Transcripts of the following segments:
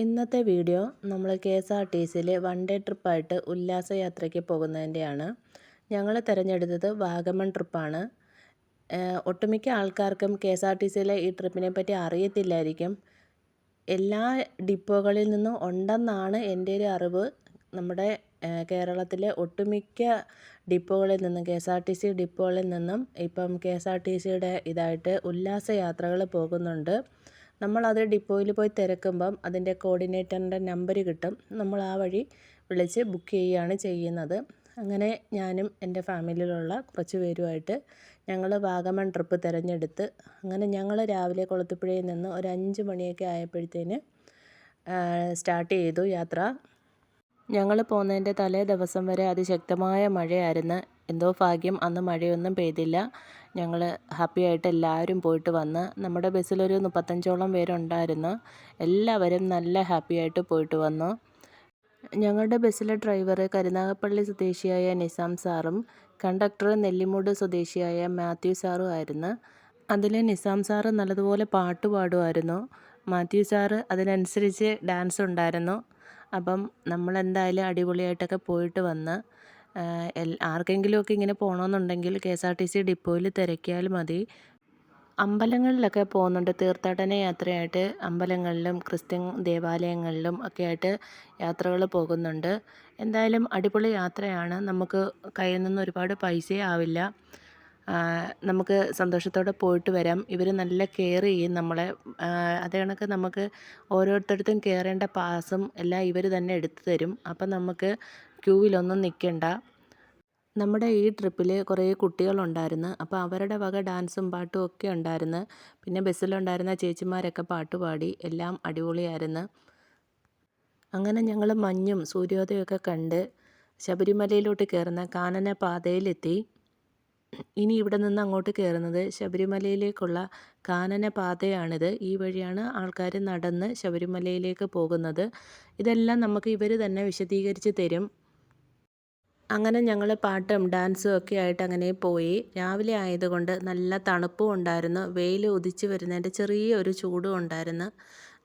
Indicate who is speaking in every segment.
Speaker 1: ഇന്നത്തെ വീഡിയോ നമ്മൾ K S R T സിയിൽ വൺ ഡേ ട്രിപ്പായിട്ട് ഉല്ലാസയാത്രയ്ക്ക് പോകുന്നതിന്റെയാണ്. ഞങ്ങൾ തിരഞ്ഞെടുത്തത് വാഗമൺ ട്രിപ്പാണ്. ഒട്ടുമിക്ക ആൾക്കാർക്കും കെ എസ് ആർ ടി സിയിലെ ഈ ട്രിപ്പിനെ പറ്റി അറിയത്തില്ലായിരിക്കും. എല്ലാ ഡിപ്പോകളിൽ നിന്നും ഉണ്ടെന്നാണ് എന്റെ ഒരു അറിവ്. നമ്മുടെ കേരളത്തിലെ ഒട്ടുമിക്ക ഡിപ്പോകളിൽ നിന്നും K S R T C ഡിപ്പോകളിൽ നിന്നും ഇപ്പം കെ എസ് ആർ ടി സിയുടെ ഇതായിട്ട് ഉല്ലാസയാത്രകൾ പോകുന്നുണ്ട്. നമ്മളത് ഡിപ്പോയിൽ പോയി തിരക്കുമ്പം അതിന്റെ കോർഡിനേറ്ററിന്റെ നമ്പർ കിട്ടും. നമ്മൾ ആ വഴി വിളിച്ച് ബുക്ക് ചെയ്യുകയാണ് ചെയ്യുന്നത്. അങ്ങനെ ഞാനും എന്റെ ഫാമിലിയിലുള്ള കുറച്ച് പേരുമായിട്ട് ഞങ്ങൾ വാഗമൺ ട്രിപ്പ് തിരഞ്ഞെടുത്ത് അങ്ങനെ ഞങ്ങൾ രാവിലെ കൊളുത്തുപുഴയിൽ നിന്ന് ഒരു അഞ്ച് മണിയൊക്കെ ആയപ്പോഴത്തേന് സ്റ്റാർട്ട് ചെയ്തു യാത്ര. ഞങ്ങൾ പോകുന്നതിന്റെ തലേ ദിവസം വരെ അതിശക്തമായ മഴയായിരുന്നു. എന്തോ ഭാഗ്യം അന്ന് മഴയൊന്നും പെയ്തില്ല. ഞങ്ങൾ ഹാപ്പി ആയിട്ട് എല്ലാവരും പോയിട്ട് വന്ന് നമ്മുടെ ബസ്സിലൊരു മുപ്പത്തഞ്ചോളം പേരുണ്ടായിരുന്നു. എല്ലാവരും നല്ല ഹാപ്പി ആയിട്ട് പോയിട്ട് വന്നു. ഞങ്ങളുടെ ബസ്സിലെ ഡ്രൈവർ കരുനാഗപ്പള്ളി സ്വദേശിയായ നിസാം സാറും കണ്ടക്ടർ നെല്ലിമൂട് സ്വദേശിയായ മാത്യു സാറും ആയിരുന്നു. അതിൽ നിസാം സാറ് നല്ലതുപോലെ പാട്ട് പാടുമായിരുന്നു. മാത്യു സാറ് അതിനനുസരിച്ച് ഡാൻസ് ഉണ്ടായിരുന്നു. അപ്പം നമ്മൾ എന്തായാലും അടിപൊളിയായിട്ടൊക്കെ പോയിട്ട് വന്ന് ആർക്കെങ്കിലുമൊക്കെ ഇങ്ങനെ പോകണമെന്നുണ്ടെങ്കിൽ K S R T C ഡിപ്പോയിൽ തിരക്കിയാൽ മതി. അമ്പലങ്ങളിലൊക്കെ പോകുന്നുണ്ട്. തീർത്ഥാടന യാത്രയായിട്ട് അമ്പലങ്ങളിലും ക്രിസ്ത്യൻ ദേവാലയങ്ങളിലും ഒക്കെ ആയിട്ട് യാത്രകൾ പോകുന്നുണ്ട്. എന്തായാലും അടിപൊളി യാത്രയാണ്. നമുക്ക് കയ്യിൽ നിന്ന് ഒരുപാട് പൈസയും ആവില്ല. നമുക്ക് സന്തോഷത്തോടെ പോയിട്ട് വരാം. ഇവർ നല്ല കെയർ ചെയ്യും നമ്മളെ. അതേ കണക്ക് നമുക്ക് ഓരോരുത്തർക്കും കയറേണ്ട പാസും എല്ലാം ഇവർ തന്നെ എടുത്തു തരും. അപ്പം നമുക്ക് ക്യൂവിലൊന്നും നിൽക്കേണ്ട. നമ്മുടെ ഈ ട്രിപ്പിൽ കുറേ കുട്ടികളുണ്ടായിരുന്നു. അപ്പോൾ അവരുടെ വക ഡാൻസും പാട്ടും ഒക്കെ ഉണ്ടായിരുന്നു. പിന്നെ ബസ്സിലുണ്ടായിരുന്ന ചേച്ചിമാരൊക്കെ പാട്ട് പാടി എല്ലാം അടിപൊളിയായിരുന്നു. അങ്ങനെ ഞങ്ങൾ മഞ്ഞും സൂര്യോദയമൊക്കെ കണ്ട് ശബരിമലയിലോട്ട് കയറുന്ന കാനന പാതയിലെത്തി ഇനി ഇവിടെ നിന്ന് അങ്ങോട്ട് കയറുന്നത് ശബരിമലയിലേക്കുള്ള കാനന പാതയാണിത്. ഈ വഴിയാണ് ആൾക്കാർ നടന്ന് ശബരിമലയിലേക്ക് പോകുന്നത്. ഇതെല്ലാം നമുക്ക് ഇവർ തന്നെ വിശദീകരിച്ച് തരും. അങ്ങനെ ഞങ്ങൾ പാട്ടും ഡാൻസും ഒക്കെ ആയിട്ട് അങ്ങനെ പോയി. രാവിലെ ആയതുകൊണ്ട് നല്ല തണുപ്പും ഉണ്ടായിരുന്നു. വെയിൽ ഉദിച്ച് വരുന്നതിന്റെ ചെറിയൊരു ചൂടും ഉണ്ടായിരുന്നു.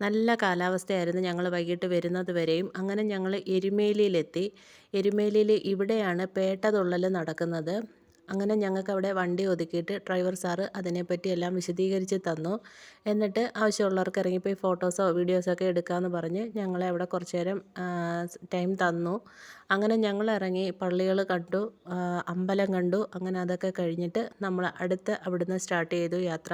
Speaker 1: നല്ല കാലാവസ്ഥയായിരുന്നു ഞങ്ങൾ വൈകിട്ട് വരുന്നത് വരെയും. അങ്ങനെ ഞങ്ങൾ എരുമേലിയിലെത്തി. എരുമേലിയിൽ ഇവിടെയാണ് പേട്ടതുള്ളൽ നടക്കുന്നത്. അങ്ങനെ ഞങ്ങൾക്ക് അവിടെ വണ്ടി ഒതുക്കിയിട്ട് ഡ്രൈവർ സാറ് അതിനെപ്പറ്റി എല്ലാം വിശദീകരിച്ച് തന്നു. എന്നിട്ട് ആവശ്യമുള്ളവർക്ക് ഇറങ്ങിപ്പോയി ഫോട്ടോസോ വീഡിയോസോ ഒക്കെ എടുക്കാമെന്ന് പറഞ്ഞ് ഞങ്ങളെ അവിടെ കുറച്ച് നേരം ടൈം തന്നു. അങ്ങനെ ഞങ്ങൾ ഇറങ്ങി പള്ളികൾ കണ്ടു അമ്പലം കണ്ടു. അങ്ങനെ അതൊക്കെ കഴിഞ്ഞിട്ട് നമ്മൾ അടുത്ത് അവിടുന്ന് സ്റ്റാർട്ട് ചെയ്തു യാത്ര.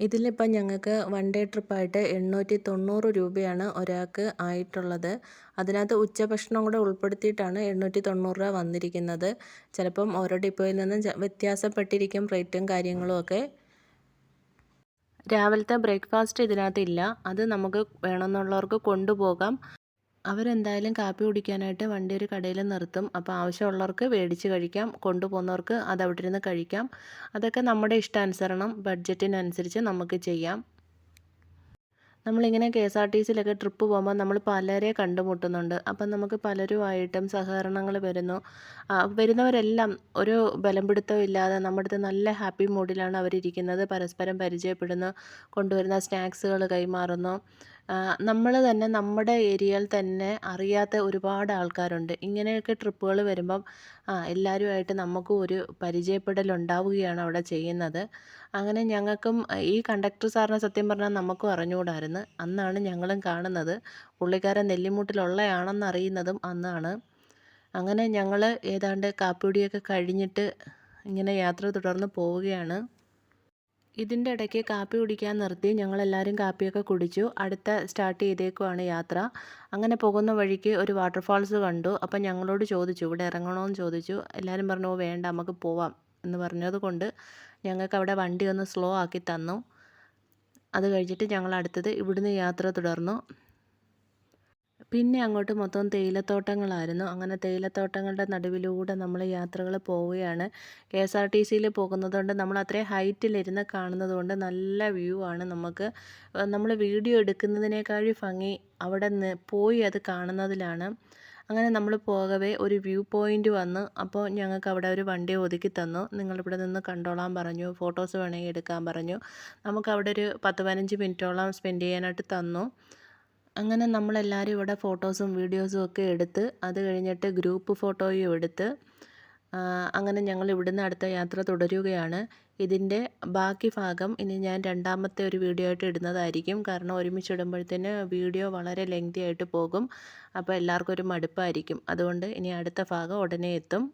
Speaker 1: ഇതിലിപ്പം ഞങ്ങൾക്ക് വൺ ഡേ ട്രിപ്പായിട്ട് എണ്ണൂറ്റി തൊണ്ണൂറ് രൂപയാണ് ഒരാൾക്ക് ആയിട്ടുള്ളത്. അതിനകത്ത് ഉച്ചഭക്ഷണം കൂടെ ഉൾപ്പെടുത്തിയിട്ടാണ് എണ്ണൂറ്റി തൊണ്ണൂറ് രൂപ വന്നിരിക്കുന്നത്. ചിലപ്പം ഓരോ ഡിപ്പോയിൽ നിന്നും വ്യത്യാസപ്പെട്ടിരിക്കും റേറ്റും കാര്യങ്ങളും ഒക്കെ. രാവിലത്തെ ബ്രേക്ക്ഫാസ്റ്റ് ഇതിനകത്തില്ല അത് നമുക്ക് വേണമെന്നുള്ളവർക്ക് കൊണ്ടുപോകാം. അവരെന്തായാലും കാപ്പി കുടിക്കാനായിട്ട് വണ്ടി ഒരു കടയിൽ നിർത്തും. അപ്പോൾ ആവശ്യമുള്ളവർക്ക് മേടിച്ച് കഴിക്കാം. കൊണ്ടുപോകുന്നവർക്ക് അത് അവിടെ ഇരുന്ന് കഴിക്കാം. അതൊക്കെ നമ്മുടെ ഇഷ്ടാനുസരണം ബഡ്ജറ്റിനനുസരിച്ച് നമുക്ക് ചെയ്യാം. നമ്മളിങ്ങനെ കെ എസ് ആർ ടി സിയിലൊക്കെ ട്രിപ്പ് പോകുമ്പോൾ നമ്മൾ പലരെ കണ്ടുമുട്ടുന്നുണ്ട്. അപ്പം നമുക്ക് പലരുമായിട്ടും സഹകരണങ്ങൾ വരുന്നു. വരുന്നവരെല്ലാം ഒരു ബലം പിടുത്തവും ഇല്ലാതെ നമ്മുടെ അടുത്ത് നല്ല ഹാപ്പി മൂഡിലാണ് അവരിരിക്കുന്നത്. പരസ്പരം പരിചയപ്പെടുന്നു. കൊണ്ടുവരുന്ന സ്നാക്സുകൾ കൈമാറുന്നു. നമ്മൾ തന്നെ നമ്മുടെ ഏരിയയിൽ തന്നെ അറിയാത്ത ഒരുപാട് ആൾക്കാരുണ്ട്. ഇങ്ങനെയൊക്കെ ട്രിപ്പുകൾ വരുമ്പം എല്ലാവരുമായിട്ട് നമുക്കും ഒരു പരിചയപ്പെടൽ ഉണ്ടാവുകയാണ് അവിടെ ചെയ്യുന്നത്. അങ്ങനെ ഞങ്ങൾക്കും ഈ കണ്ടക്ടർ സാറിനെ സത്യം പറഞ്ഞാൽ നമുക്കും അറിഞ്ഞുകൂടായിരുന്നു. അന്നാണ് ഞങ്ങളും കാണുന്നത്. പുള്ളിക്കാരൻ നെല്ലിമുട്ടിലുള്ളയാണെന്ന് അറിയുന്നതും അന്നാണ്. അങ്ങനെ ഞങ്ങൾ ഏതാണ്ട് കാപ്പികുടിയൊക്കെ കഴിഞ്ഞിട്ട് ഇങ്ങനെ യാത്ര തുടർന്ന് പോവുകയാണ്. ഇതിന്റെ ഇടയ്ക്ക് കാപ്പി കുടിക്കാൻ നിർത്തി. ഞങ്ങളെല്ലാവരും കാപ്പിയൊക്കെ കുടിച്ചു. അടുത്ത സ്റ്റാർട്ട് ചെയ്തേക്കുവാണ് യാത്ര. അങ്ങനെ പോകുന്ന വഴിക്ക് ഒരു വാട്ടർഫാൾസ് കണ്ടു. അപ്പം ഞങ്ങളോട് ചോദിച്ചു ഇവിടെ ഇറങ്ങണമെന്ന് ചോദിച്ചു. എല്ലാവരും പറഞ്ഞു വേണ്ട നമുക്ക് പോവാം എന്ന് പറഞ്ഞത് കൊണ്ട് ഞങ്ങൾക്ക് അവിടെ വണ്ടി ഒന്ന് സ്ലോ ആക്കി തന്നു. അത് കഴിഞ്ഞിട്ട് ഞങ്ങൾ അടുത്തത് ഇവിടുന്ന് യാത്ര തുടർന്നു. പിന്നെ അങ്ങോട്ട് മൊത്തം തേയിലത്തോട്ടങ്ങളായിരുന്നു. അങ്ങനെ തേയിലത്തോട്ടങ്ങളുടെ നടുവിലൂടെ നമ്മൾ യാത്രകൾ പോവുകയാണ്. കെ എസ് ആർ ടി സിയിൽ പോകുന്നത് കൊണ്ട് നമ്മൾ അത്രയും ഹൈറ്റിലിരുന്ന് കാണുന്നത് കൊണ്ട് നല്ല വ്യൂ ആണ് നമുക്ക്. നമ്മൾ വീഡിയോ എടുക്കുന്നതിനേക്കാളും ഭംഗി അവിടെ നിന്ന് പോയി അത് കാണുന്നതിലാണ്. അങ്ങനെ നമ്മൾ പോകവേ ഒരു വ്യൂ പോയിന്റ് വന്ന് അപ്പോൾ ഞങ്ങൾക്ക് അവിടെ ഒരു വണ്ടി ഒതുക്കി തന്നു. നിങ്ങളിവിടെ നിന്ന് കണ്ടോളാൻ പറഞ്ഞു. ഫോട്ടോസ് വേണമെങ്കിൽ എടുക്കാൻ പറഞ്ഞു. നമുക്ക് അവിടെ ഒരു പത്ത് പതിനഞ്ച് മിനിറ്റോളം സ്പെൻഡ് ചെയ്യാനായിട്ട് തന്നു. അങ്ങനെ നമ്മളെല്ലാവരും ഇവിടെ ഫോട്ടോസും വീഡിയോസും ഒക്കെ എടുത്ത് അത് കഴിഞ്ഞിട്ട് ഗ്രൂപ്പ് ഫോട്ടോയും എടുത്ത് അങ്ങനെ ഞങ്ങൾ ഇവിടുന്ന് അടുത്ത യാത്ര തുടരുകയാണ്. ഇതിന്റെ ബാക്കി ഭാഗം ഇനി ഞാൻ രണ്ടാമത്തെ ഒരു വീഡിയോ ആയിട്ട് ഇടുന്നതായിരിക്കും. കാരണം ഒരുമിച്ച് ഇടുമ്പോഴത്തേന് വീഡിയോ വളരെ ലെങ്തി ആയിട്ട് പോകും. അപ്പോൾ എല്ലാവർക്കും ഒരു മടുപ്പായിരിക്കും. അതുകൊണ്ട് ഇനി അടുത്ത ഭാഗം ഉടനെ എത്തും.